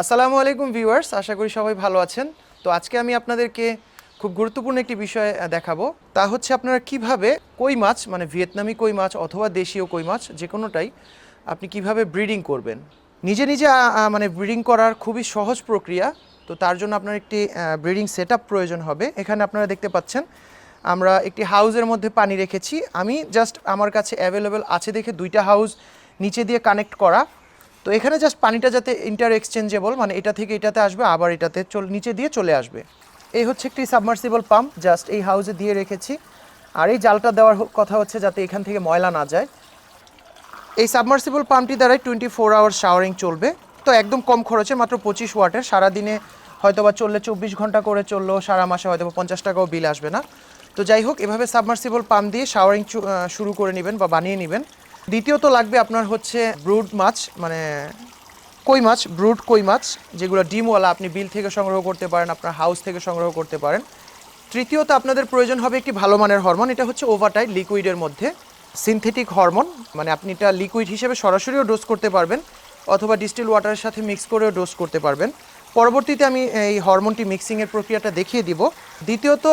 আসসালামু আলাইকুম ভিউয়ার্স, আশা করি সবাই ভালো আছেন। তো আজকে আমি আপনাদেরকে খুব গুরুত্বপূর্ণ একটি বিষয় দেখাবো। তা হচ্ছে আপনারা কীভাবে কই মাছ মানে ভিয়েতনামি কই মাছ অথবা দেশীয় কই মাছ যে কোনোটাই আপনি কীভাবে ব্রিডিং করবেন। নিজে নিজে মানে ব্রিডিং করার খুবই সহজ প্রক্রিয়া। তো তার জন্য আপনার একটি ব্রিডিং সেট প্রয়োজন হবে। এখানে আপনারা দেখতে পাচ্ছেন, আমরা একটি হাউজের মধ্যে পানি রেখেছি। আমি জাস্ট আমার কাছে অ্যাভেলেবেল আছে দেখে দুইটা হাউস নিচে দিয়ে কানেক্ট করা। তো এখানে জাস্ট পানিটা যাতে ইন্টার এক্সচেঞ্জেবল মানে এটা থেকে এটাতে আসবে, আবার এটাতে নিচে দিয়ে চলে আসবে। এই হচ্ছে একটি সাবমার্সিবল পাম্প জাস্ট এই হাউসে দিয়ে রেখেছি। আর এই জালটা দেওয়ার কথা হচ্ছে যাতে এখান থেকে ময়লা না যায়। এই সাবমার্সিবল পাম্পটি দ্বারাই টোয়েন্টি ফোর আওয়ার শাওয়ারিং চলবে। তো একদম কম খরচে, মাত্র পঁচিশ ওয়াটের। সারাদিনে হয়তো বা চললে চব্বিশ ঘণ্টা করে চলল, সারা মাসে হয়তো বা পঞ্চাশ টাকাও বিল আসবে না। তো যাই হোক, এভাবে সাবমার্সিবল পাম্প দিয়ে শাওয়ারিং শুরু করে নেবেন বা বানিয়ে নেবেন। দ্বিতীয়ত লাগবে আপনার হচ্ছে ব্রুড মাছ মানে কই মাছ ব্রুড কই মাছ, যেগুলো ডিমওয়ালা আপনি বিল থেকে সংগ্রহ করতে পারেন, আপনার হাউস থেকে সংগ্রহ করতে পারেন। তৃতীয়ত আপনাদের প্রয়োজন হবে একটি ভালো মানের হরমোন এটা হচ্ছে ওভারটাইড লিকুইডের মধ্যে। সিনথেটিক হরমোন মানে আপনি এটা লিকুইড হিসেবে সরাসরিও ডোজ করতে পারবেন, অথবা ডিস্টিল ওয়াটারের সাথে মিক্স করেও ডোজ করতে পারবেন। পরবর্তীতে আমি এই হরমোনটি মিক্সিংয়ের প্রক্রিয়াটা দেখিয়ে দিব। দ্বিতীয়ত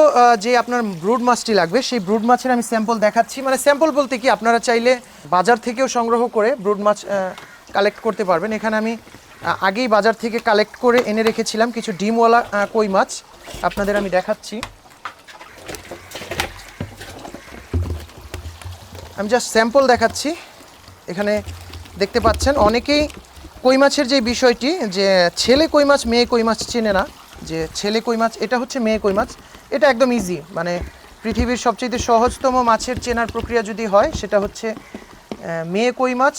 যে আপনার ব্রুড মাছটি লাগবে, সেই ব্রুড মাছের আমি স্যাম্পল দেখাচ্ছি। মানে স্যাম্পল বলতে কি, আপনারা চাইলে বাজার থেকেও সংগ্রহ করে ব্রুড মাছ কালেক্ট করতে পারবেন। এখানে আমি আগেই বাজার থেকে কালেক্ট করে এনে রেখেছিলাম কিছু ডিমওয়ালা কই মাছ। আপনাদের আমি দেখাচ্ছি। আমি জাস্ট স্যাম্পল দেখাচ্ছি। এখানে দেখতে পাচ্ছেন, অনেকেই কই মাছের যে বিষয়টি, যে ছেলে কই মাছ মেয়ে কই মাছ চেনে না, যে ছেলে কই মাছ এটা হচ্ছে মেয়ে কই মাছ এটা একদম ইজি মানে পৃথিবীর সবচেয়ে সহজতম মাছের চেনার প্রক্রিয়া যদি হয়, সেটা হচ্ছে মেয়ে কই মাছ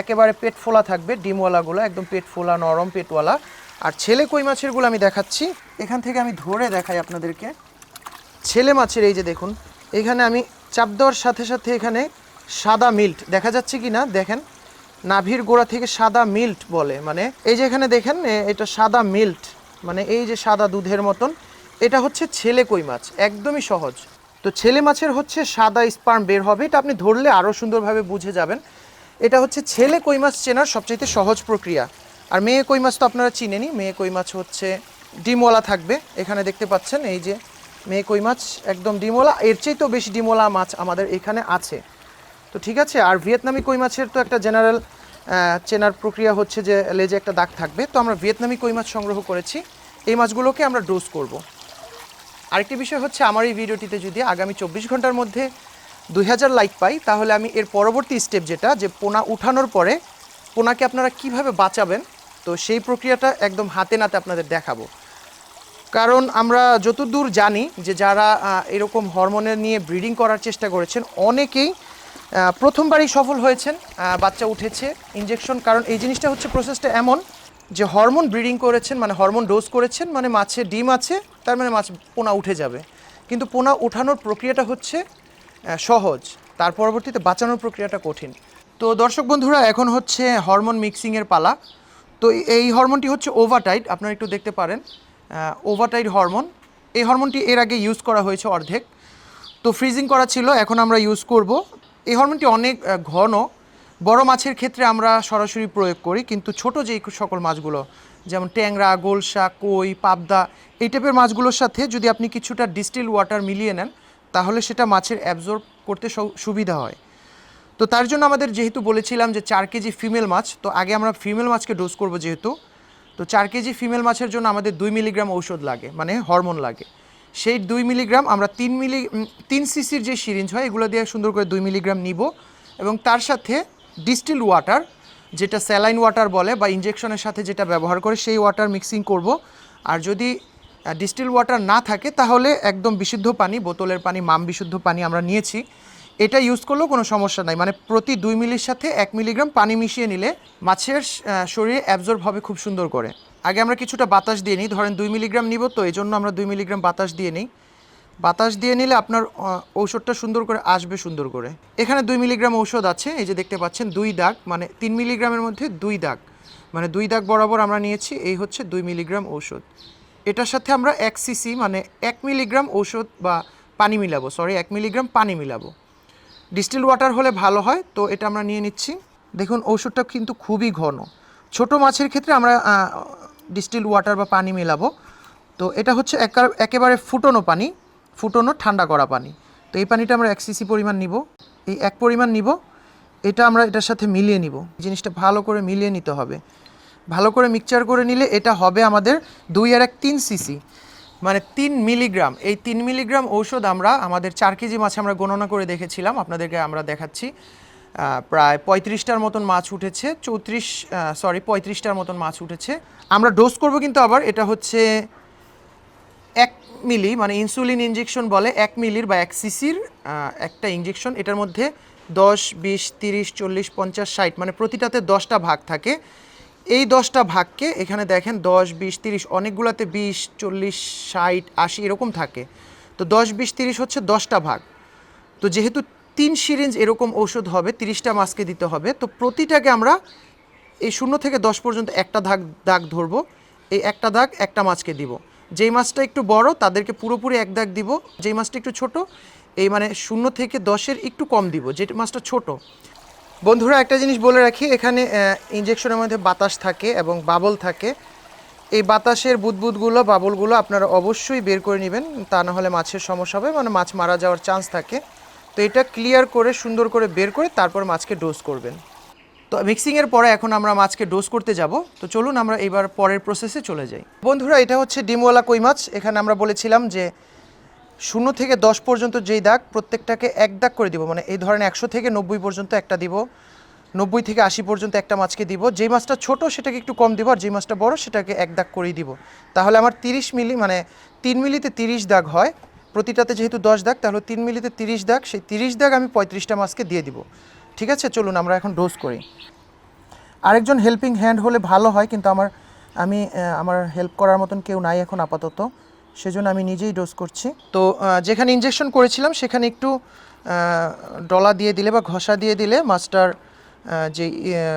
একেবারে পেট ফোলা থাকবে, ডিমওয়ালাগুলো, একদম পেট ফোলা নরম পেটওয়ালা। আর ছেলে কই মাছেরগুলো আমি দেখাচ্ছি, এখান থেকে আমি ধরে দেখাই আপনাদেরকে। ছেলে মাছের এই যে দেখুন, এখানে আমি চাপ দেওয়ার সাথে সাথে এখানে সাদা মিল্ট, দেখা যাচ্ছে কি না? দেখেন নাভির গোড়া থেকে সাদা মিল্ট বলে মানে এই যে এখানে দেখেন এটা সাদা মিল্ট মানে এই যে সাদা দুধের মতন, এটা হচ্ছে ছেলে কই মাছ, একদমই সহজ। তো ছেলে মাছের হচ্ছে সাদা স্পার্ম বের হবে, এটা আপনি ধরলে আরও সুন্দরভাবে বুঝে যাবেন। এটা হচ্ছে ছেলে কই মাছ চেনার সবচাইতে সহজ প্রক্রিয়া। আর মেয়ে কই মাছ তো আপনারা চিনেনি মেয়ে কই মাছ হচ্ছে ডিমওয়ালা থাকবে। এখানে দেখতে পাচ্ছেন এই যে মেয়ে কই মাছ, একদম ডিমওয়ালা। এর চেয়ে তো বেশি ডিমওয়ালা মাছ আমাদের এখানে আছে। তো ঠিক আছে, আর ভিয়েতনামি কই মাছের তো একটা জেনারেল চেনার প্রক্রিয়া হচ্ছে যে লেজে একটা দাগ থাকবে। তো আমরা ভিয়েতনামি কই মাছ সংগ্রহ করেছি, এই মাছগুলোকে আমরা ডোজ করব। আরেকটি বিষয় হচ্ছে, আমার এই ভিডিওটিতে যদি আগামী চব্বিশ ঘণ্টার মধ্যে দুই হাজার লাইক পাই, তাহলে আমি এর পরবর্তী স্টেপ যেটা, যে পোনা উঠানোর পরে পোনাকে আপনারা কীভাবে বাঁচাবেন, তো সেই প্রক্রিয়াটা একদম হাতে নাতে আপনাদের দেখাবো। কারণ আমরা যতদূর জানি যে যারা এরকম হরমোনের নিয়ে ব্রিডিং করার চেষ্টা করেছেন, অনেকেই প্রথমবারই সফল হয়েছেন বাচ্চা উঠেছে ইঞ্জেকশন কারণ এই জিনিসটা হচ্ছে প্রসেসটা এমন যে হরমোন ব্রিডিং করেছেন মানে হরমোন ডোজ করেছেন মানে মাছে ডিম আছে, তার মানে মাছ পোনা উঠে যাবে। কিন্তু পোনা উঠানোর প্রক্রিয়াটা হচ্ছে সহজ। তার পরবর্তীতে বাঁচানোর প্রক্রিয়াটা কঠিন। তো দর্শক বন্ধুরা, এখন হচ্ছে হরমোন মিক্সিংয়ের পালা। তো এই হরমোনটি হচ্ছে ওভারটাইড আপনারা একটু দেখতে পারেন। ওভারটাইড হরমোন এই হরমোনটি এর আগে ইউজ করা হয়েছে অর্ধেক। তো ফ্রিজিং করা ছিল, এখন আমরা ইউজ করব। এই হরমোনটি অনেক ঘন। বড় মাছের ক্ষেত্রে আমরা সরাসরি প্রয়োগ করি, কিন্তু ছোট যেই সকল মাছগুলো, যেমন ট্যাংরা গোলসা কই, পাবদা, এই টাইপের মাছগুলোর সাথে যদি আপনি কিছুটা ডিস্টিল ওয়াটার মিলিয়ে নেন, তাহলে সেটা মাছের অ্যাবজর্ব করতে সুবিধা হয়। তো তার জন্য আমাদের যেহেতু বলেছিলাম যে চার কেজি ফিমেল মাছ, তো আগে আমরা ফিমেল মাছকে ডোজ করব যেহেতু, তো চার কেজি ফিমেল মাছের জন্য আমাদের দুই মিলিগ্রাম ঔষধ লাগে মানে হরমোন লাগে। সেই দুই মিলিগ্রাম আমরা তিন মিলি তিন সিসির যে সিরিঞ্জ হয়, এগুলো দিয়ে সুন্দর করে দুই মিলিগ্রাম নিব। এবং তার সাথে ডিস্টিল ওয়াটার, যেটা স্যালাইন ওয়াটার বলে বা ইঞ্জেকশনের সাথে যেটা ব্যবহার করে, সেই ওয়াটার মিক্সিং করব। আর যদি ডিস্টিল ওয়াটার না থাকে, তাহলে একদম বিশুদ্ধ পানি, বোতলের পানি, মাম বিশুদ্ধ পানি আমরা নিয়েছি। এটা ইউজ করলেও কোনো সমস্যা নাই। মানে প্রতি দুই মিলির সাথে এক মিলিগ্রাম পানি মিশিয়ে নিলে মাছের শরীরে অ্যাবজর্ব হবে খুব সুন্দর করে। আগে আমরা কিছুটা বাতাস দিয়ে নিই, ধরেন দুই মিলিগ্রাম নিব তো, এই জন্য আমরা দুই মিলিগ্রাম বাতাস দিয়ে নিই। বাতাস দিয়ে নিলে আপনার ঔষধটা সুন্দর করে আসবে সুন্দর করে। এখানে দুই মিলিগ্রাম ঔষধ আছে, এই যে দেখতে পাচ্ছেন, দুই দাগ মানে তিন মিলিগ্রামের মধ্যে দুই দাগ। মানে দুই দাগ বরাবর আমরা নিয়েছি, এই হচ্ছে দুই মিলিগ্রাম ঔষধ। এটার সাথে আমরা এক সিসি মানে এক মিলিগ্রাম ঔষধ বা পানি মিলাবো সরি এক মিলিগ্রাম পানি মিলাবো। ডিস্টিল ওয়াটার হলে ভালো হয়, তো এটা আমরা নিয়ে নিচ্ছি। দেখুন, ঔষধটা কিন্তু খুবই ঘন। ছোট মাছের ক্ষেত্রে আমরা ডিস্টিল ওয়াটার বা পানি মেলাবো। তো এটা হচ্ছে একা- একেবারে ফুটনো পানি, ফুটনো ঠান্ডা করা পানি। তো এই পানিটা আমরা এক সিসি পরিমাণ নিব। এই এক পরিমাণ নিব। এটা আমরা এটার সাথে মিলিয়ে নিব। জিনিসটা ভালো করে মিলিয়ে নিতে হবে। ভালো করে মিক্সচার করে নিলে এটা হবে আমাদের দুই আর এক তিন সিসি। মানে তিন মিলিগ্রাম। এই তিন মিলিগ্রাম ঔষধ আমরা, আমাদের চার কেজি মাছে আমরা গণনা করে দেখেছিলাম। আপনাদেরকে আমরা দেখাচ্ছি। প্রায় পঁয়ত্রিশটার মতন মাছ উঠেছে, চৌত্রিশ সরি পঁয়ত্রিশটার মতন মাছ উঠেছে। আমরা ডোজ করব কিন্তু আবার, এটা হচ্ছে এক মিলি মানে ইনসুলিন ইঞ্জেকশন বলে এক মিলির বা এক সিসির একটা ইঞ্জেকশন এটার মধ্যে দশ, বিশ, তিরিশ, চল্লিশ, পঞ্চাশ, ষাট মানে প্রতিটাতে দশটা ভাগ থাকে। এই দশটা ভাগকে এখানে দেখেন দশ, বিশ, তিরিশ, অনেকগুলোতে বিশ, চল্লিশ, ষাট, আশি, এরকম থাকে। তো দশ, বিশ, তিরিশ হচ্ছে দশটা ভাগ। তো যেহেতু তিন সিরিঞ্জ এরকম ঔষধ হবে, তিরিশটা মাছকে দিতে হবে। তো প্রতিটাকে আমরা এই শূন্য থেকে দশ পর্যন্ত একটা দাগ দাগ ধরবো। এই একটা দাগ একটা মাছকে দিব। যেই মাছটা একটু বড়, তাদেরকে পুরোপুরি এক দাগ দিব। যেই মাছটা একটু ছোট, এই মানে শূন্য থেকে দশের একটু কম দিব, যে মাছটা ছোট। বন্ধুরা, একটা জিনিস বলে রাখি, এখানে ইঞ্জেকশনের মধ্যে বাতাস থাকে এবং বাবল থাকে। এই বাতাসের বুদবুদগুলো বাবলগুলো আপনারা অবশ্যই বের করে নেবেন। তা না হলে মাছের সমস্যা হবে মানে মাছ মারা যাওয়ার চান্স থাকে। তো এটা ক্লিয়ার করে, সুন্দর করে বের করে তারপর মাছকে ডোজ করবেন। তো মিক্সিংয়ের পরে এখন আমরা মাছকে ডোজ করতে যাব। তো চলুন আমরা এবার পরের প্রসেসে চলে যাই। বন্ধুরা, এটা হচ্ছে ডিমওয়ালা কই মাছ। এখানে আমরা বলেছিলাম যে শূন্য থেকে দশ পর্যন্ত যেই দাগ, প্রত্যেকটাকে এক দাগ করে দিব। মানে এই ধরনের একশো থেকে নব্বই পর্যন্ত একটা দিব, নব্বই থেকে আশি পর্যন্ত একটা মাছকে দিব। যেই মাছটা ছোট, সেটাকে একটু কম দিব, আর যেই মাছটা বড়, সেটাকে এক দাগ করেই দিব। তাহলে আমার তিরিশ মিলি মানে তিন মিলিতে তিরিশ দাগ হয়। প্রতিটাতে যেহেতু দশ দাগ, তাহলে তিন মিলিতে তিরিশ দাগ, সেই তিরিশ দাগ আমি পঁয়ত্রিশটা মাছকে দিয়ে দিব। ঠিক আছে? চলুন আমরা এখন ডোজ করি। আরেকজন হেল্পিং হ্যান্ড হলে ভালো হয়, কিন্তু আমার, আমি আমার হেল্প করার মতন কেউ নাই এখন আপাতত। সেজন্য আমি নিজেই ডোজ করছি। তো যেখানে ইঞ্জেকশন করেছিলাম, সেখানে একটু ডলা দিয়ে দিলে বা ঘষা দিয়ে দিলে মাছটার যে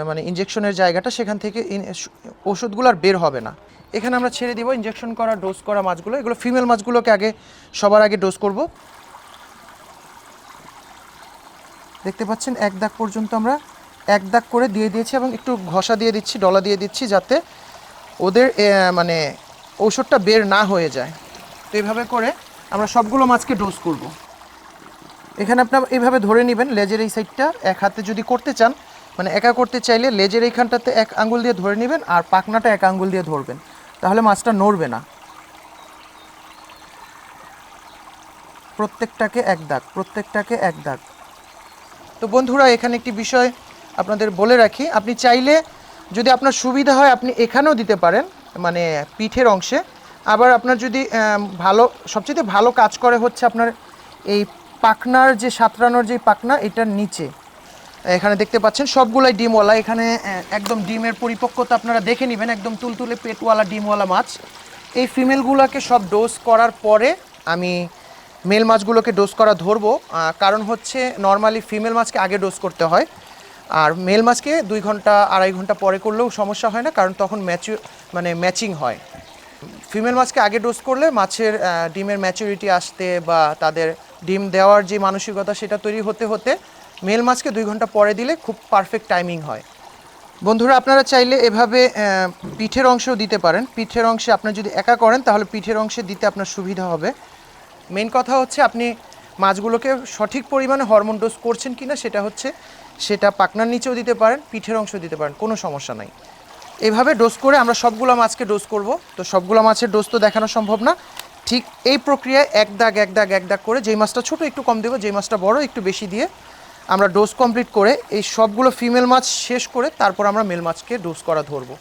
মানে ইঞ্জেকশনের জায়গাটা, সেখান থেকে ওষুধগুলো আর বের হবে না। এখানে আমরা ছেড়ে দিব ইঞ্জেকশন করা ডোজ করা মাছগুলো। এগুলো ফিমেল মাছগুলোকে আগে, সবার আগে ডোজ করব। দেখতে পাচ্ছেন, এক দাগ পর্যন্ত আমরা এক দাগ করে দিয়ে দিয়েছি এবং একটু ঘষা দিয়ে দিচ্ছি, ডলা দিয়ে দিচ্ছি যাতে ওদের মানে ঔষধটা বের না হয়ে যায়। তো এইভাবে করে আমরা সবগুলো মাছকে ডোজ করব। এখানে আপনার এইভাবে ধরে নেবেন, লেজের এই সাইডটা এক হাতে যদি করতে চান মানে একা করতে চাইলে লেজের এইখানটাতে এক আঙ্গুল দিয়ে ধরে নেবেন আর পাখনাটা এক আঙ্গুল দিয়ে ধরবেন। তাহলে মাছটা নড়বে না। প্রত্যেকটাকে এক দাগ, প্রত্যেকটাকে এক দাগ। তো বন্ধুরা, এখানে একটি বিষয় আপনাদের বলে রাখি। আপনি চাইলে যদি আপনার সুবিধা হয়, আপনি এখানেও দিতে পারেন মানে পিঠের অংশে। আবার আপনার যদি ভালো, সবচেয়ে ভালো কাজ করে হচ্ছে আপনার এই পাখনার যে সাঁতরানোর যে পাখনা এটার নিচে। এখানে দেখতে পাচ্ছেন, সবগুলাই ডিমওয়ালা। এখানে একদম ডিমের পরিপক্কতা আপনারা দেখে নেবেন, একদম তুলতুলে পেটওয়ালা ডিমওয়ালা মাছ। এই ফিমেলগুলোকে সব ডোজ করার পরে আমি মেল মাছগুলোকে ডোজ করা ধরবো। কারণ হচ্ছে, নর্মালি ফিমেল মাছকে আগে ডোজ করতে হয়। আর মেল মাছকে দুই ঘণ্টা, আড়াই ঘণ্টা পরে করলেও সমস্যা হয় না, কারণ তখন ম্যাচু মানে ম্যাচিং হয়। ফিমেল মাছকে আগে ডোজ করলে মাছের ডিমের ম্যাচুরিটি আসতে বা তাদের ডিম দেওয়ার যে মানসিকতা সেটা তৈরি হতে হতে মেল মাছকে দুই ঘণ্টা পরে দিলে খুব পারফেক্ট টাইমিং হয়। বন্ধুরা, আপনারা চাইলে এভাবে পিঠের অংশেও দিতে পারেন। পিঠের অংশে আপনার যদি একা করেন, তাহলে পিঠের অংশে দিতে আপনার সুবিধা হবে। মেন কথা হচ্ছে আপনি মাছগুলোকে সঠিক পরিমাণে হরমোন ডোজ করছেন কি না সেটা হচ্ছে সেটা পাকনার নিচেও দিতে পারেন, পিঠের অংশ দিতে পারেন, কোনো সমস্যা নাই। এভাবে ডোজ করে আমরা সবগুলো মাছকে ডোজ করব। তো সবগুলো মাছের ডোজ তো দেখানো সম্ভব না। ঠিক এই প্রক্রিয়ায় এক দাগ এক দাগ এক দাগ করে যেই মাছটা ছোটো একটু কম দেবো, যেই মাছটা বড় একটু বেশি দিয়ে আমরা ডোজ কমপ্লিট করে এই সবগুলো ফিমেল মাছ শেষ করে তারপর আমরা মেল মাছকে ডোজ করা ধরবো।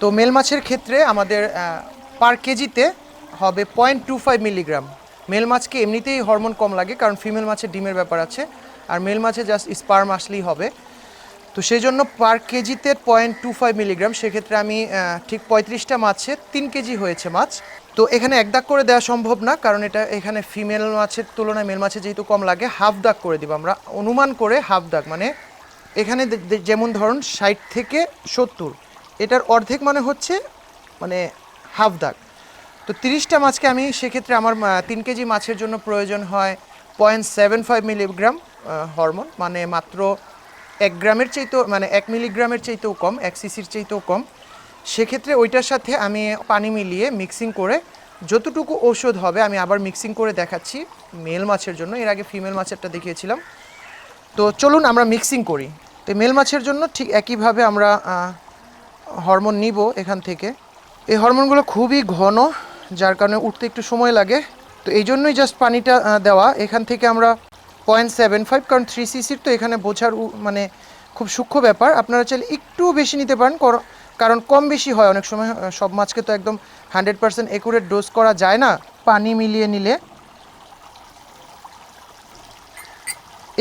তো মেল মাছের ক্ষেত্রে আমাদের পার কেজিতে হবে point two five milligram male মাছকে এমনিতেই হরমোন কম লাগে কারণ ফিমেল মাছের ডিমের ব্যাপার আছে, আর মেল মাছে জাস্ট স্পার্ম আসলেই হবে। তো সেই জন্য পার কেজিতে পয়েন্ট টু ফাইভ মিলিগ্রাম সেক্ষেত্রে আমি ঠিক পঁয়ত্রিশটা মাছে তিন কেজি হয়েছে মাছ। তো এখানে এক দাগ করে দেওয়া সম্ভব না, কারণ এটা এখানে ফিমেল মাছের তুলনায় মেল মাছে যেহেতু কম লাগে হাফ দাগ করে দিব আমরা। অনুমান করে হাফ দাগ মানে এখানে যেমন ধরুন ষাট থেকে সত্তর, এটার অর্ধেক মানে হচ্ছে মানে হাফ দাগ। তো তিরিশটা মাছকে আমি সেক্ষেত্রে আমার তিন কেজি মাছের জন্য প্রয়োজন হয় point seven five milligram hormone মানে মাত্র এক গ্রামের চাইতেও মানে এক মিলিগ্রামের চাইতেও কম, এক সিসির চাইতেও কম। সেক্ষেত্রে ওইটার সাথে আমি পানি মিলিয়ে মিক্সিং করে যতটুকু ওষুধ হবে আমি আবার মিক্সিং করে দেখাচ্ছি মেল মাছের জন্য। এর আগে ফিমেল মাছেরটা দেখিয়েছিলাম। তো চলুন আমরা মিক্সিং করি। তো মেল মাছের জন্য ঠিক একইভাবে আমরা হরমোন নিব এখান থেকে। এই হরমোনগুলো খুবই ঘন, যার কারণে উঠতে একটু সময় লাগে। তো এই জন্যই জাস্ট পানিটা দেওয়া। এখান থেকে আমরা পয়েন্ট সেভেন ফাইভ কারণ থ্রি সিসির তো এখানে বোঝার মানে খুব সূক্ষ্ম ব্যাপার। আপনারা চাইলে একটু বেশি নিতে পারেন। কারণ কম বেশি হয় অনেক সময় সব মাছকে তো একদম হান্ড্রেড পার্সেন্ট একুরেট ডোজ করা যায় না, পানি মিলিয়ে নিলে।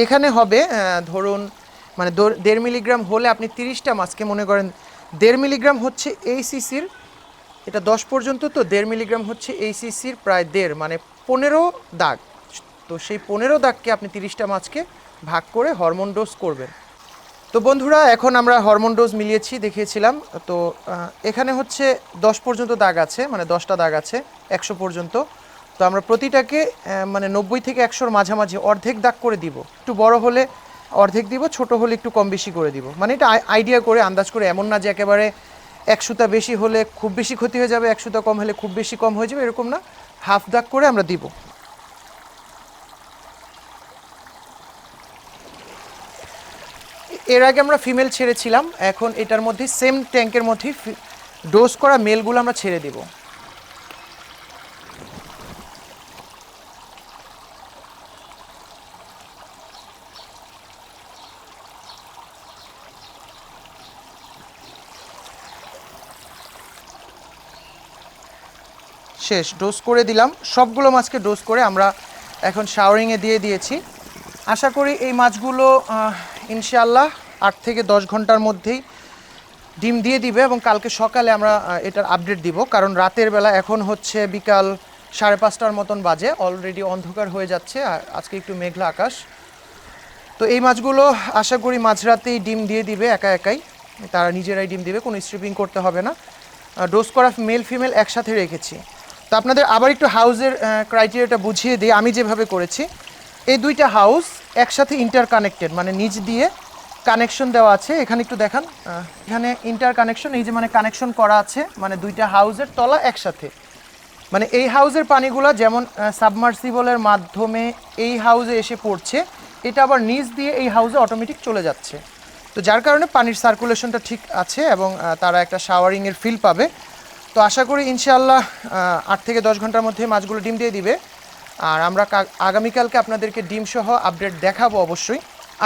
এখানে হবে ধরুন মানে দেড় মিলিগ্রাম হলে আপনি তিরিশটা মাছকে মনে করেন, দেড় মিলিগ্রাম হচ্ছে এই সিসির এটা দশ পর্যন্ত তো, দেড় মিলিগ্রাম হচ্ছে এই সিসির প্রায় দেড় মানে পনেরো দাগ। তো সেই পনেরো দাগকে আপনি তিরিশটা মাছকে ভাগ করে হরমোন ডোজ করবেন। তো বন্ধুরা, এখন আমরা হরমোন ডোজ মিলিয়েছি, দেখিয়েছিলাম। তো এখানে হচ্ছে দশ পর্যন্ত দাগ আছে মানে দশটা দাগ আছে, একশো পর্যন্ত। তো আমরা প্রতিটাকে মানে নব্বই থেকে একশোর মাঝামাঝি অর্ধেক দাগ করে দিব। একটু বড় হলে অর্ধেক দিব, ছোট হলে একটু কম বেশি করে দিব। মানে এটা আইডিয়া করে, আন্দাজ করে, এমন না যে একেবারে এক সুতা বেশি হলে খুব বেশি ক্ষতি হয়ে যাবে এক সুতা কম হলে খুব বেশি কম হয়ে যাবে, এরকম না। হাফ দাগ করে আমরা দিব। এর আগে আমরা ফিমেল ছেড়েছিলাম, এখন এটার মধ্যে সেম ট্যাঙ্কের মধ্যে ডোজ করা মেলগুলো আমরা ছেড়ে দিব। শেষ ডোজ করে দিলাম। সবগুলো মাছকে ডোজ করে আমরা এখন শাওয়ারিংয়ে দিয়ে দিয়েছি। আশা করি এই মাছগুলো ইনশাআল্লাহ আট থেকে দশ ঘণ্টার মধ্যেই ডিম দিয়ে দিবে এবং কালকে সকালে আমরা এটার আপডেট দিব। কারণ রাতের বেলা এখন হচ্ছে বিকাল সাড়ে পাঁচটার মতন বাজে। অলরেডি অন্ধকার হয়ে যাচ্ছে। আজকে একটু মেঘলা আকাশ। তো এই মাছগুলো আশা করি মাঝরাতেই ডিম দিয়ে দিবে একা একাই। তারা নিজেরাই ডিম দিবে, কোনো স্ট্রিপিং করতে হবে না। ডোজ করা মেল ফিমেল একসাথে রেখেছি। তো আপনাদের আবার একটু হাউজের ক্রাইটেরিয়াটা বুঝিয়ে দিই। আমি যেভাবে করেছি এই দুইটা হাউস একসাথে ইন্টার কানেক্টেড মানে নিচ দিয়ে কানেকশন দেওয়া আছে। এখানে একটু দেখান। এখানে ইন্টার কানেকশন এই যে মানে কানেকশন করা আছে মানে দুইটা হাউসের তলা একসাথে। মানে এই হাউসের পানিগুলো যেমন সাবমার্সিবলের মাধ্যমে এই হাউসে এসে পড়ছে এটা আবার নিচ দিয়ে এই হাউসে অটোমেটিক চলে যাচ্ছে। তো যার কারণে পানির সার্কুলেশনটা ঠিক আছে এবং তারা একটা শাওয়ারিংয়ের ফিল পাবে। তো আশা করি ইনশাআল্লাহ আহ, আট থেকে দশ ঘণ্টার মধ্যে মাছগুলো ডিম দিয়ে দিবে। আর আমরা আগামীকালকে আপনাদেরকে ডিম সহ আপডেট দেখাবো অবশ্যই।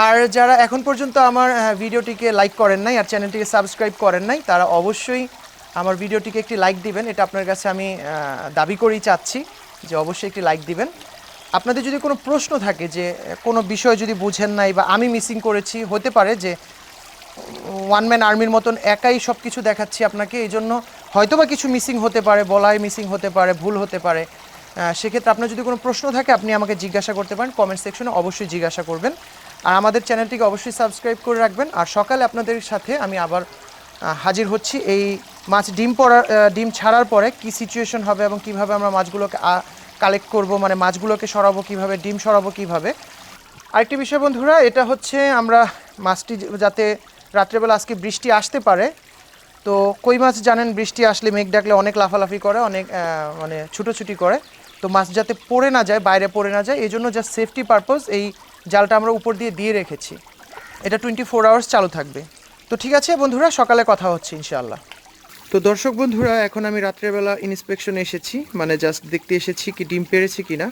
আর যারা এখন পর্যন্ত আমার ভিডিওটিকে লাইক করেন নাই আর চ্যানেলটিকে সাবস্ক্রাইব করেন নাই, তারা অবশ্যই আমার ভিডিওটিকে একটি লাইক দিবেন। এটা আপনার কাছে আমি দাবি করেই চাচ্ছি যে অবশ্যই একটি লাইক দিবেন। আপনাদের যদি কোনো প্রশ্ন থাকে যে, কোনো বিষয় যদি বুঝেন নাই বা আমি মিসিং করেছি, হতে পারে যে ওয়ান ম্যান আর্মির মতন একাই সব কিছু দেখাচ্ছি আপনাকে এই জন্য হয়তো বা কিছু মিসিং হতে পারে বলায় মিসিং হতে পারে, ভুল হতে পারে। সেক্ষেত্রে আপনার যদি কোনো প্রশ্ন থাকে, আপনি আমাকে জিজ্ঞাসা করতে পারেন। কমেন্ট সেকশনে অবশ্যই জিজ্ঞাসা করবেন। আর আমাদের চ্যানেলটিকে অবশ্যই সাবস্ক্রাইব করে রাখবেন। আর সকালে আপনাদের সাথে আমি আবার হাজির হচ্ছি এই মাছ ডিম পড়ার ডিম ছাড়ার পরে কি সিচুয়েশন হবে এবং কীভাবে আমরা মাছগুলোকে কালেক্ট করব মানে মাছগুলোকে সরাবো কীভাবে, ডিম সরাবো কীভাবে। আরেকটি বিষয় বন্ধুরা, এটা হচ্ছে আমরা মাছটি যাতে রাত্রেবেলা আজকে বৃষ্টি আসতে পারে, তো কই মাছ জানেন বৃষ্টি আসলে মেঘ ডাকলে অনেক লাফালাফি করে, অনেক মানে ছুটোছুটি করে। তো মাছ যাতে পড়ে না যায়, বাইরে পড়ে না যায় এই জন্য জাস্ট সেফটি পারপোজ এই জালটা আমরা উপর দিয়ে দিয়ে রেখেছি। এটা টোয়েন্টি ফোর আওয়ার্স চালু থাকবে। তো ঠিক আছে বন্ধুরা, সকালে কথা হচ্ছে ইনশাআল্লাহ। তো দর্শক বন্ধুরা, এখন আমি রাত্রেবেলা ইন্সপেকশনে এসেছি মানে জাস্ট দেখতে এসেছি কি ডিম পেরেছি কি না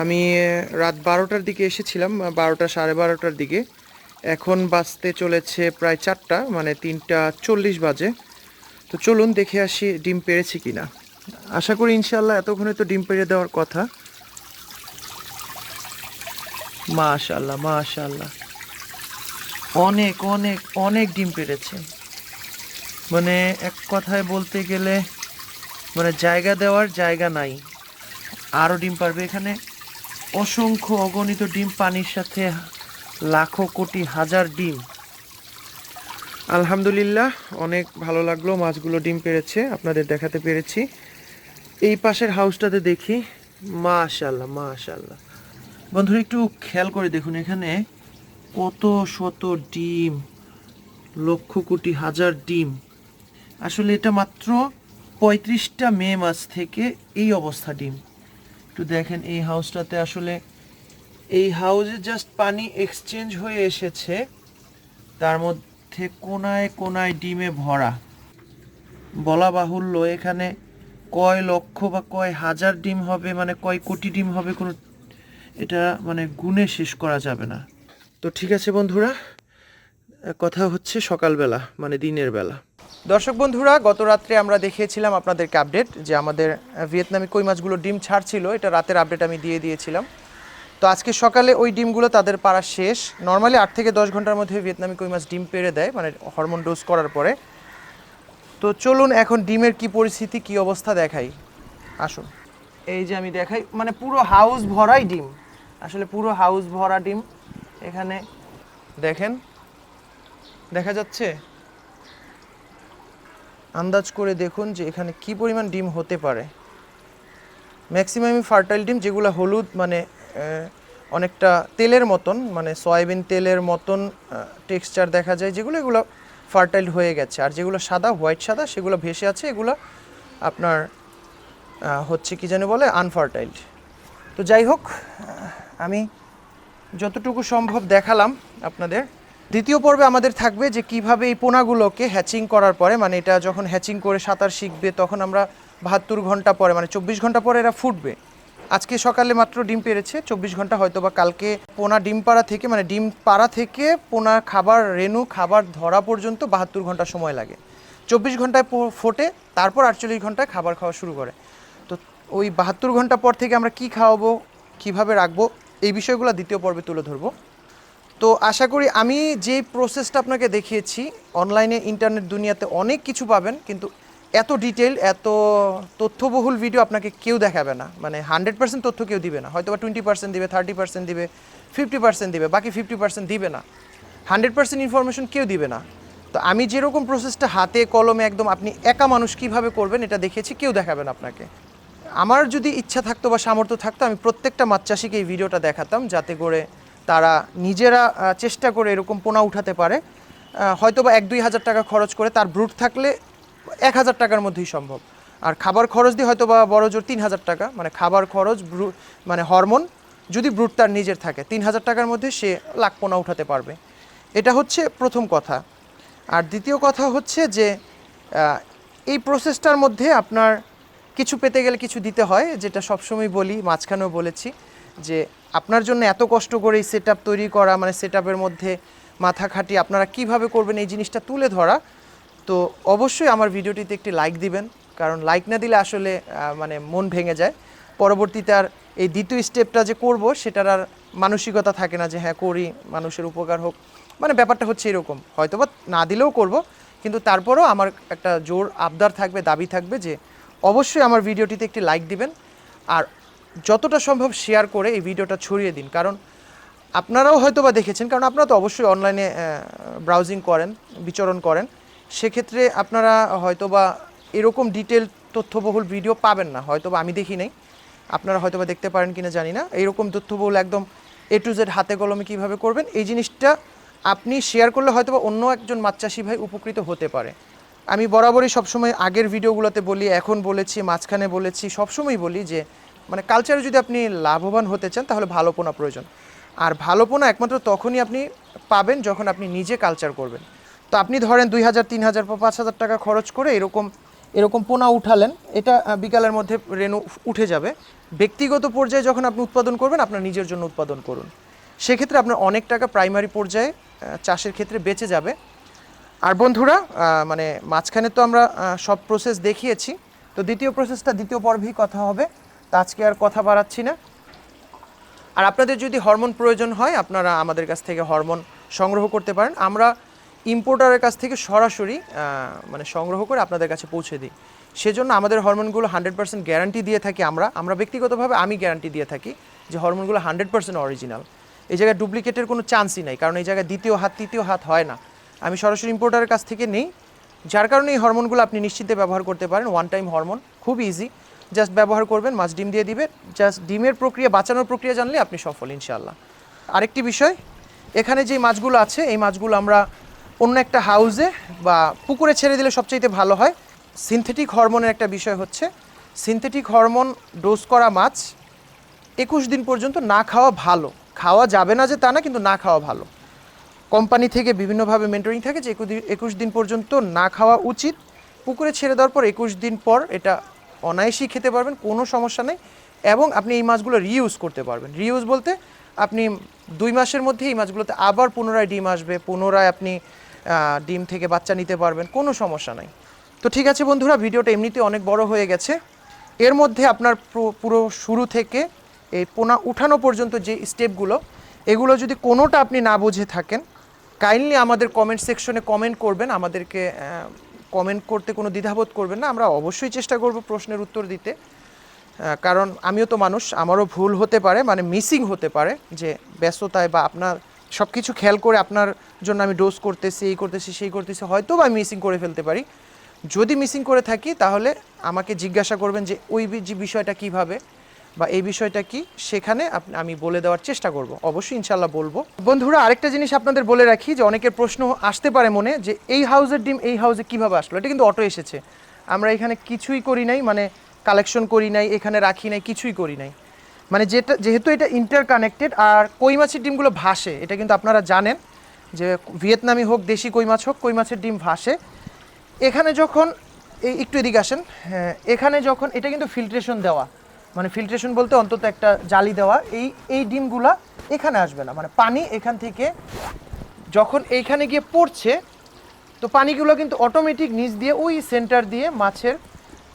আমি রাত বারোটার দিকে এসেছিলাম, বারোটা সাড়ে বারোটার দিকে। এখন বাজতে চলেছে প্রায় চারটা মানে তিনটা চল্লিশ বাজে। তো চলুন দেখে আসি ডিম পেরেছি কি না আশা করি ইনশাল্লাহ এতক্ষণে তো ডিম পেরে দেওয়ার কথা। মাশাল্লাহ মাশাল্লাহ অনেক অনেক অনেক ডিম পেরেছে মানে এক কথায় বলতে গেলে মানে জায়গা দেওয়ার জায়গা নাই। আরও ডিম পারবে এখানে। অসংখ্য অগণিত ডিম পানির সাথে লাখো কোটি হাজার ডিম। আলহামদুলিল্লাহ, অনেক ভালো লাগল মাছগুলো ডিম পেরেছে আপনাদের দেখাতে পেরেছি। এই পাশের হাউসটাতে দেখি মাশাল্লাহ মাশাল্লাহ বন্ধুরা, একটু খেয়াল করে দেখুন এখানে কত শত ডিম, লক্ষ কোটি হাজার ডিম। আসলে এটা মাত্র পঁয়ত্রিশটা মে মাস থেকে এই অবস্থা ডিম। একটু দেখেন, এই হাউসটাতে আসলে এই হাউসে জাস্ট পানি এক্সচেঞ্জ হয়ে এসেছে, তার মধ্যে কোনায় কোনায় ডিমে ভরা। বলা বাহুল্য, এখানে কয় লক্ষ বা কয় হাজার ডিম হবে মানে কয় কোটি ডিম হবে, কোনো এটা মানে গুণে শেষ করা যাবে না। তো ঠিক আছে বন্ধুরা, কথা হচ্ছে সকালবেলা মানে দিনের বেলা। দর্শক বন্ধুরা, গত রাত্রে আমরা দেখিয়েছিলাম আপনাদেরকে আপডেট যে আমাদের ভিয়েতনামি কই মাছগুলো ডিম ছাড়ছিল, এটা রাতের আপডেট আমি দিয়ে দিয়েছিলাম। তো আজকে সকালে ওই ডিমগুলো তাদের পাড়া শেষ। নর্মালি আট থেকে দশ ঘণ্টার মধ্যে ভিয়েতনামি কই মাছ ডিম পেড়ে দেয় মানে হরমোন ডোজ করার পরে। তো চলুন এখন ডিমের কি পরিস্থিতি, কি অবস্থা দেখাই। আসুন। এই যে আমি দেখাই মানে পুরো হাউস ভরাই ডিম। আসলে পুরো হাউস ভরা ডিম। এখানে দেখেন, দেখা যাচ্ছে? আন্দাজ করে দেখুন যে এখানে কি পরিমাণ ডিম হতে পারে। ম্যাক্সিমামই ফার্টাইল ডিম যেগুলো হলুদ মানে অনেকটা তেলের মতন মানে সয়াবিন তেলের মতন টেক্সচার দেখা যায়, যেগুলো এগুলো ফার্টাইল হয়ে গেছে। আর যেগুলো সাদা, হোয়াইট সাদা, সেগুলো ভেসে আছে, এগুলো আপনার হচ্ছে কি জানি বলে আনফার্টাইলড তো যাই হোক আমি যতটুকু সম্ভব দেখালাম আপনাদের। দ্বিতীয় পর্বে আমাদের থাকবে যে কীভাবে এই পোনাগুলোকে হ্যাচিং করার পরে মানে এটা যখন হ্যাচিং করে সাঁতার শিখবে, তখন আমরা বাহাত্তর ঘণ্টা পরে মানে চব্বিশ ঘণ্টা পরে এরা ফুটবে। আজকে সকালে মাত্র ডিম পেরেছে, চব্বিশ ঘণ্টা হয়তো বা কালকে পোনা ডিম পাড়া থেকে মানে ডিম পাড়া থেকে পোনা খাবার রেনু খাবার ধরা পর্যন্ত বাহাত্তর ঘণ্টা সময় লাগে। চব্বিশ ঘন্টায় ফোটে, তারপর আটচল্লিশ ঘন্টায় খাবার খাওয়া শুরু করে। তো ওই বাহাত্তর ঘণ্টা পর থেকে আমরা কি খাওয়াবো, কীভাবে রাখব, এই বিষয়গুলো দ্বিতীয় পর্বে তুলে ধরবো। তো আশা করি আমি যে প্রসেসটা আপনাকে দেখিয়েছি অনলাইনে ইন্টারনেট দুনিয়াতে অনেক কিছু পাবেন, কিন্তু এত ডিটেল এত তথ্যবহুল ভিডিও আপনাকে কেউ দেখাবে না। মানে হান্ড্রেড পার্সেন্ট তথ্য কেউ দিবে না। হয়তো বা টোয়েন্টি পার্সেন্ট দিবে থার্টি পার্সেন্ট দিবে ফিফটি পার্সেন্ট দিবে, বাকি ফিফটি পার্সেন্ট দিবে না। হান্ড্রেড পার্সেন্ট ইনফরমেশন কেউ দিবে না। তো আমি যেরকম প্রসেসটা হাতে, কলমে একদম আপনি একা মানুষ কীভাবে করবেন, এটা দেখেছি, কেউ দেখাবেন আপনাকে। আমার যদি ইচ্ছা থাকতো বা সামর্থ্য থাকতো, আমি প্রত্যেকটা মাছ চাষিকে এই ভিডিওটা দেখাতাম, যাতে করে তারা নিজেরা চেষ্টা করে এরকম পোনা উঠাতে পারে। হয়তো বা এক দুই হাজার টাকা খরচ করে তার ব্রুট থাকলে এক হাজার টাকার মধ্যেই সম্ভব। আর খাবার খরচ দিয়ে হয়তো বা বড় জোর তিন হাজার টাকা। মানে খাবার খরচ, ব্রু মানে হরমোন, যদি ব্রুট তার নিজের থাকে, তিন হাজার টাকার মধ্যে সে লাখ পোনা উঠাতে পারবে। এটা হচ্ছে প্রথম কথা। আর দ্বিতীয় কথা হচ্ছে যে এই প্রসেসটার মধ্যে আপনার কিছু পেতে গেলে কিছু দিতে হয়, যেটা সবসময় বলি, মাঝখানেও বলেছি, যে আপনার জন্য এত কষ্ট করে এই সেট তৈরি করা মানে সেট মধ্যে মাথা খাটিয়ে আপনারা কীভাবে করবেন, এই জিনিসটা তুলে ধরা তো অবশ্যই আমার ভিডিওটিতে একটি লাইক দিবেন, কারণ লাইক না দিলে আসলে মানে মন ভেঙে যায়। পরবর্তীতে আর এই দ্বিতীয় স্টেপটা যে করব, সেটার আর মানসিকতা থাকে না যে হ্যাঁ করি, মানুষের উপকার হোক। মানে ব্যাপারটা হচ্ছে এরকম। হয়তো বা না দিলেও করব, কিন্তু তারপরও আমার একটা জোর আবদার থাকবে, দাবি থাকবে যে, অবশ্যই আমার ভিডিওটিতে একটি লাইক দিবেন। আর যতটা সম্ভব শেয়ার করে এই ভিডিওটা ছড়িয়ে দিন। কারণ আপনারাও হয়তো বা দেখেছেন, কারণ আপনারা তো অবশ্যই অনলাইনে ব্রাউজিং করেন, বিচরণ করেন। সেক্ষেত্রে আপনারা হয়তো বা এরকম ডিটেল তথ্যবহুল ভিডিও পাবেন না হয়তো বা আমি দেখি নাই। আপনারা হয়তো বা দেখতে পারেন কিনা জানি না। এইরকম তথ্যবহুল একদম এ টু জেড হাতে কলমে কীভাবে করবেন, এই জিনিসটা আপনি শেয়ার করলে হয়তো বা অন্য একজন মাছ ভাই উপকৃত হতে পারে। আমি বরাবরই সবসময় আগের ভিডিওগুলোতে বলি, এখন বলেছি, মাঝখানে বলেছি সবসময় বলি যে মানে কালচারে যদি আপনি লাভবান হতে চান, তাহলে ভালো পোনা প্রয়োজন। আর ভালো পোনা একমাত্র তখনই আপনি পাবেন যখন আপনি নিজে কালচার করবেন। তো আপনি ধরেন দুই হাজার, তিন হাজার বা পাঁচ হাজার টাকা খরচ করে এরকম এরকম পোনা উঠালেন, এটা বিকালের মধ্যে রেনু উঠে যাবে। ব্যক্তিগত পর্যায়ে যখন আপনি উৎপাদন করবেন, আপনার নিজের জন্য উৎপাদন করুন। সেক্ষেত্রে আপনার অনেক টাকা প্রাইমারি পর্যায়ে চাষের ক্ষেত্রে বেঁচে যাবে। আর বন্ধুরা মানে মাঝখানে তো আমরা সব প্রসেস দেখিয়েছি। তো দ্বিতীয় প্রসেসটা দ্বিতীয় পর্বেই কথা হবে। তা আজকে আর কথা বাড়াচ্ছি না। আর আপনাদের যদি হরমোন প্রয়োজন হয়, আপনারা আমাদের কাছ থেকে হরমোন সংগ্রহ করতে পারেন। আমরা ইম্পোর্টারের কাছ থেকে সরাসরি মানে সংগ্রহ করে আপনাদের কাছে পৌঁছে দিই। সেজন্য আমাদের হরমোনগুলো হান্ড্রেড পার্সেন্ট গ্যারান্টি দিয়ে থাকি আমরা। আমরা ব্যক্তিগতভাবে আমি গ্যারান্টি দিয়ে থাকি যে হরমোনগুলো হান্ড্রেড পার্সেন্ট অরিজিনাল এই জায়গায় ডুপ্লিকেটের কোনো চান্সই নাই, কারণ এই জায়গায় দ্বিতীয় হাত, তৃতীয় হাত হয় না। আমি সরাসরি ইম্পোর্টারের কাছ থেকে নেই। যার কারণে এই হরমোনগুলো আপনি নিশ্চিন্তে ব্যবহার করতে পারেন ওয়ান টাইম হরমোন খুব ইজি জাস্ট ব্যবহার করবেন, মাছ ডিম দিয়ে দিবে জাস্ট ডিমের প্রক্রিয়া, বাঁচানোর প্রক্রিয়া জানলে আপনি সফল ইনশাল্লাহ আরেকটি বিষয়, এখানে যে মাছগুলো আছে, এই মাছগুলো আমরা অন্য একটা হাউজে বা পুকুরে ছেড়ে দিলে সবচাইতে ভালো হয়। সিনথেটিক হরমোনের একটা বিষয় হচ্ছে সিনথেটিক হরমোন ডোজ করা মাছ একুশ দিন পর্যন্ত না খাওয়া ভালো। খাওয়া যাবে না যে তা না, কিন্তু না খাওয়া ভালো। কোম্পানি থেকে বিভিন্নভাবে মেন্টরিং থাকে যে একুশ- দিন পর্যন্ত না খাওয়া উচিত। পুকুরে ছেড়ে দেওয়ার পর একুশ দিন পর এটা অনায়াসেই খেতে পারবেন, কোনো সমস্যা নেই। এবং আপনি এই মাছগুলো রিউজ করতে পারবেন। রিউজ বলতে আপনি দুই মাসের মধ্যে এই মাছগুলোতে আবার পুনরায় ডিম আসবে, পুনরায় আপনি ডিম থেকে বাচ্চা নিতে পারবেন, কোনো সমস্যা নাই। তো ঠিক আছে বন্ধুরা, ভিডিওটা এমনিতে অনেক বড় হয়ে গেছে। এর মধ্যে আপনার পুরো- শুরু থেকে এই পোনা উঠানো পর্যন্ত যে স্টেপগুলো, এগুলো যদি কোনোটা আপনি না বুঝে থাকেন, কাইন্ডলি আমাদের কমেন্ট সেকশনে কমেন্ট করবেন, আমাদেরকে কমেন্ট করতে কোনো দ্বিধাবোধ করবেন না। আমরা অবশ্যই চেষ্টা করব প্রশ্নের উত্তর দিতে। কারণ আমিও তো মানুষ, আমারও ভুল হতে পারে মানে মিসিং হতে পারে যে ব্যস্ততায় বা আপনার সব কিছু খেয়াল করে আপনার জন্য আমি ডোজ করতেছি, এই করতেছি, সেই করতেছি হয়তো বা মিসিং করে ফেলতে পারি। যদি মিসিং করে থাকি, তাহলে আমাকে জিজ্ঞাসা করবেন যে ওই যে বিষয়টা কীভাবে বা এই বিষয়টা কি, সেখানে আমি বলে দেওয়ার চেষ্টা করব। অবশ্যই ইনশাল্লাহ বলব। বন্ধুরা, আরেকটা জিনিস আপনাদের বলে রাখি, যে অনেকের প্রশ্ন আসতে পারে মনে যে এই হাউজের ডিম, এই হাউজে কীভাবে আসলো? এটা কিন্তু অটো এসেছে। আমরা এখানে কিছুই করি নাই মানে কালেকশন করি নাই, এখানে রাখি নাই, কিছুই করি নাই। মানে যেটা, যেহেতু এটা ইন্টার কানেক্টেড আর কই মাছের ডিমগুলো ভাসে, এটা কিন্তু আপনারা জানেন যে ভিয়েতনামি হোক, দেশি কই মাছ হোক, কই মাছের ডিম ভাসে। এখানে যখন, এই একটু এদিকে আসেন হ্যাঁ এখানে যখন, এটা কিন্তু ফিল্ট্রেশন দেওয়া। মানে ফিল্ট্রেশন বলতে অন্তত একটা জালি দেওয়া। এই এই ডিমগুলা এখানে আসবে না। মানে পানি এখান থেকে যখন এইখানে গিয়ে পড়ছে, তো পানিগুলো কিন্তু অটোমেটিক নিচ দিয়ে, ওই সেন্টার দিয়ে মাছের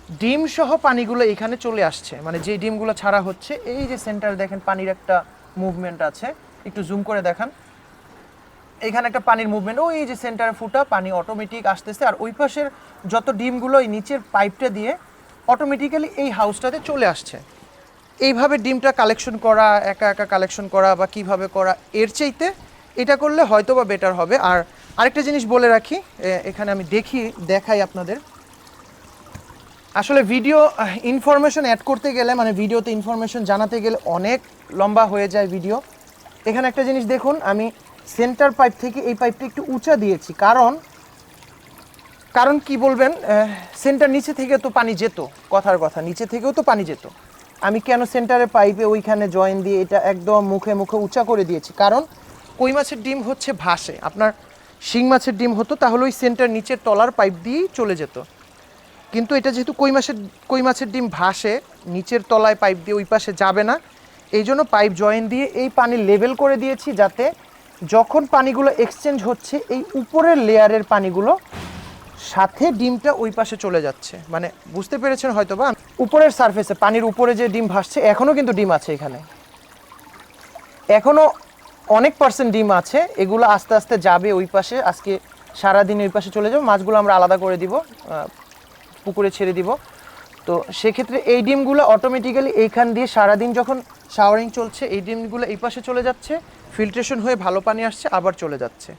ডিম সহ পানিগুলো এখানে চলে আসছে। মানে যে ডিমগুলো ছাড়া হচ্ছে, এই যে সেন্টার দেখেন পানির একটা মুভমেন্ট আছে। একটু জুম করে দেখান। এখানে একটা পানির মুভমেন্ট ওই যে সেন্টারে ফুটা পানি অটোমেটিক আসতেছে। আর ওই পাশের যত ডিমগুলো এই নিচের পাইপটা দিয়ে অটোমেটিক্যালি এই হাউসটাতে চলে আসছে। এইভাবে ডিমটা কালেকশন করা, একা একা কালেকশন করা বা কীভাবে করা, এর চাইতে এটা করলে হয়তো বা বেটার হবে। আর আরেকটা জিনিস বলে রাখি এখানে আমি দেখি, দেখাই আপনাদের। আসলে ভিডিও ইনফরমেশন অ্যাড করতে গেলে মানে ভিডিওতে ইনফরমেশন জানাতে গেলে অনেক লম্বা হয়ে যায় ভিডিও এখানে একটা জিনিস দেখুন, আমি সেন্টার পাইপ থেকে এই পাইপটা একটু উঁচা দিয়েছি। কারণ কারণ কি বলবেন সেন্টার নিচে থেকে তো পানি যেত, কথার কথা, নিচে থেকেও তো পানি যেত। আমি কেন সেন্টারে পাইপে ওইখানে জয়েন দিয়ে এটা একদম মুখে মুখে উঁচা করে দিয়েছি? কারণ, কই মাছের ডিম হচ্ছে ভাসে। আপনার শিং মাছের ডিম হতো, তাহলে ওই সেন্টার নিচের তলার পাইপ দিয়েই চলে যেত। কিন্তু এটা যেহেতু কই মাছের কই মাছের ডিম ভাসে, নিচের তলায় পাইপ দিয়ে ওই পাশে যাবে না, এই জন্য পাইপ জয়েন দিয়ে এই পানি লেভেল করে দিয়েছি যাতে যখন পানিগুলো এক্সচেঞ্জ হচ্ছে, এই উপরের লেয়ারের পানিগুলো সাথে ডিমটা ওই পাশে চলে যাচ্ছে। মানে বুঝতে পেরেছেন হয়তো বা উপরের সারফেসে পানির উপরে যে ডিম ভাসছে এখনও কিন্তু ডিম আছে এখানে। এখনও অনেক পার্সেন্ট ডিম আছে, এগুলো আস্তে আস্তে যাবে ওই পাশে, আজকে সারাদিন ওই পাশে চলে যাবে, মাছগুলো আমরা আলাদা করে দিব পুকুরে ছেড়ে দিব। তো সেক্ষেত্রে এই ডিমগুলো অটোমেটিক্যালি এইখান দিয়ে সারাদিন যখন শাওয়ারিং চলছে, এই ডিমগুলো এই পাশে চলে যাচ্ছে ফিল্ট্রেশন হয়ে ভালো পানি আসছে, আবার চলে যাচ্ছে।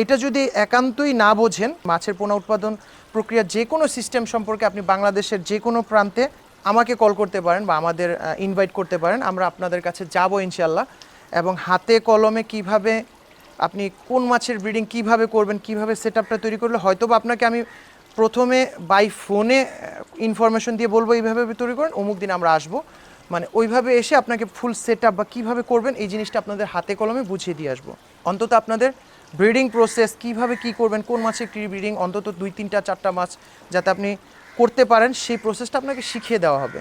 এটা যদি একান্তই না বোঝেন, মাছের পোনা উৎপাদন প্রক্রিয়া যে কোনো সিস্টেম সম্পর্কে আপনি বাংলাদেশের যে কোনো প্রান্তে আমাকে কল করতে পারেন বা আমাদের ইনভাইট করতে পারেন, আমরা আপনাদের কাছে যাব ইনশাল্লাহ এবং হাতে কলমে কীভাবে আপনি কোন মাছের ব্রিডিং কীভাবে করবেন, কীভাবে সেট তৈরি করলে হয়তো বা আপনাকে আমি প্রথমে বাই ফোনে ইনফরমেশন দিয়ে বলব এইভাবে তৈরি করেন, অমুক দিন আমরা আসব। মানে ওইভাবে এসে আপনাকে ফুল সেট আপ বা কীভাবে করবেন, এই জিনিসটা আপনাদের হাতে কলমে বুঝিয়ে দিয়ে আসব। অন্তত আপনাদের ব্রিডিং প্রসেস কীভাবে কি করবেন, কোন মাছের কী ব্রিডিং অন্তত দুই, তিনটা, চারটা মাছ যাতে আপনি করতে পারেন, সেই প্রসেসটা আপনাকে শিখিয়ে দেওয়া হবে।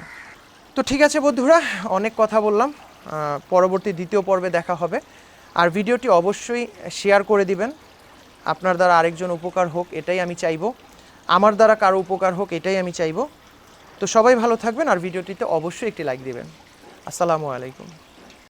তো ঠিক আছে বন্ধুরা, অনেক কথা বললাম। পরবর্তী দ্বিতীয় পর্বে দেখা হবে। আর ভিডিওটি অবশ্যই শেয়ার করে দিবেন। আপনার দ্বারা আরেকজন উপকার হোক, এটাই আমি চাইব। আমার দ্বারা কারও উপকার হোক, এটাই আমি চাইব। তো সবাই ভালো থাকবেন আর ভিডিওটিতে অবশ্যই একটি লাইক দেবেন। আসসালামু আলাইকুম।